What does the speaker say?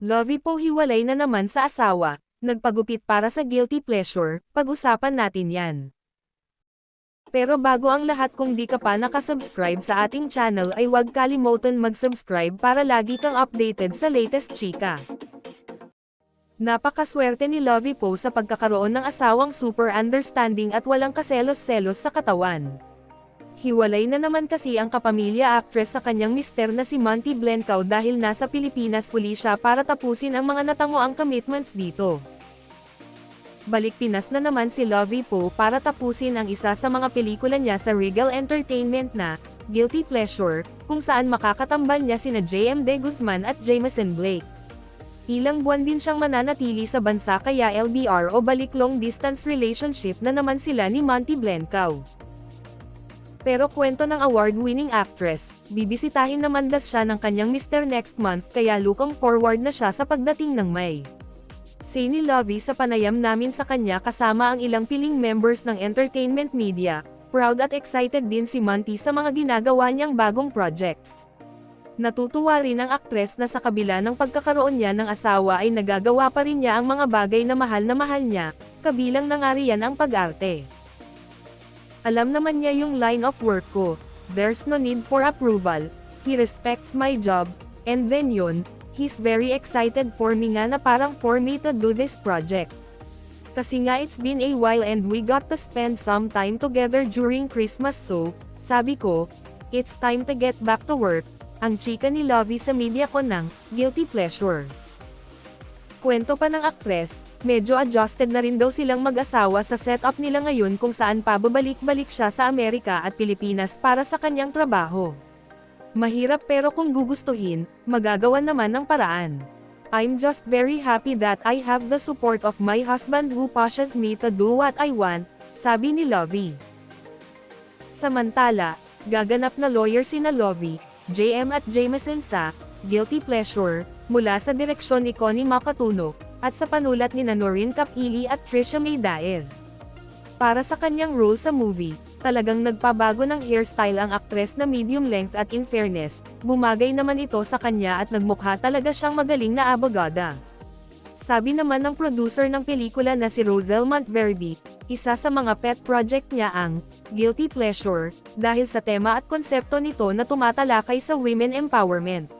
Lovey po hiwalay na naman sa asawa, nagpagupit para sa guilty pleasure, pag-usapan natin yan. Pero bago ang lahat kung di ka pa nakasubscribe sa ating channel ay huwag kalimutan mag-subscribe para lagi kang updated sa latest chika. Napakaswerte ni Lovey Po sa pagkakaroon ng asawang super understanding at walang kaselos-selos sa katawan. Hiwalay na naman kasi ang kapamilya actress sa kanyang mister na si Monty Blencow dahil nasa Pilipinas uli siya para tapusin ang mga natangoang commitments dito. Balik Pinas na naman si Lovey Po para tapusin ang isa sa mga pelikula niya sa Regal Entertainment na, Guilty Pleasure, kung saan makakatambal niya sina JM De Guzman at Jameson Blake. Ilang buwan din siyang mananatili sa bansa kaya LDR o balik long distance relationship na naman sila ni Monty Blencow. Pero kwento ng award-winning actress, bibisitahin naman das siya ng kanyang Mr. Next Month kaya looking forward na siya sa pagdating ng May. Say ni Lovey sa panayam namin sa kanya kasama ang ilang piling members ng entertainment media, proud at excited din si Monty sa mga ginagawa niyang bagong projects. Natutuwa rin ang aktres na sa kabila ng pagkakaroon niya ng asawa ay nagagawa pa rin niya ang mga bagay na mahal na mahal niya, kabilang na nga riyan ang pag-arte. Alam naman niya yung line of work ko, there's no need for approval, he respects my job, and then yun, he's very excited for me nga na parang for me to do this project. Kasi nga it's been a while and we got to spend some time together during Christmas so, sabi ko, it's time to get back to work, ang chika ni Lovey sa media ko ng, guilty pleasure. Kwento pa ng aktres, medyo adjusted na rin daw silang mag-asawa sa setup nila ngayon kung saan pababalik-balik siya sa Amerika at Pilipinas para sa kanyang trabaho. Mahirap pero kung gugustuhin, magagawa naman ng paraan. I'm just very happy that I have the support of my husband who pushes me to do what I want, sabi ni Lovey. Samantala, gaganap na lawyer sina Lovey, JM at Jameson sa Guilty Pleasure, mula sa direksyon ni Connie Makatuno, at sa panulat ni Noreen Capili at Trisha May Daez. Para sa kanyang role sa movie, talagang nagpabago ng hairstyle ang aktres na medium length at in fairness, bumagay naman ito sa kanya at nagmukha talaga siyang magaling na abogada. Sabi naman ng producer ng pelikula na si Rosel Monteverde, isa sa mga pet project niya ang Guilty Pleasure, dahil sa tema at konsepto nito na tumatalakay sa women empowerment.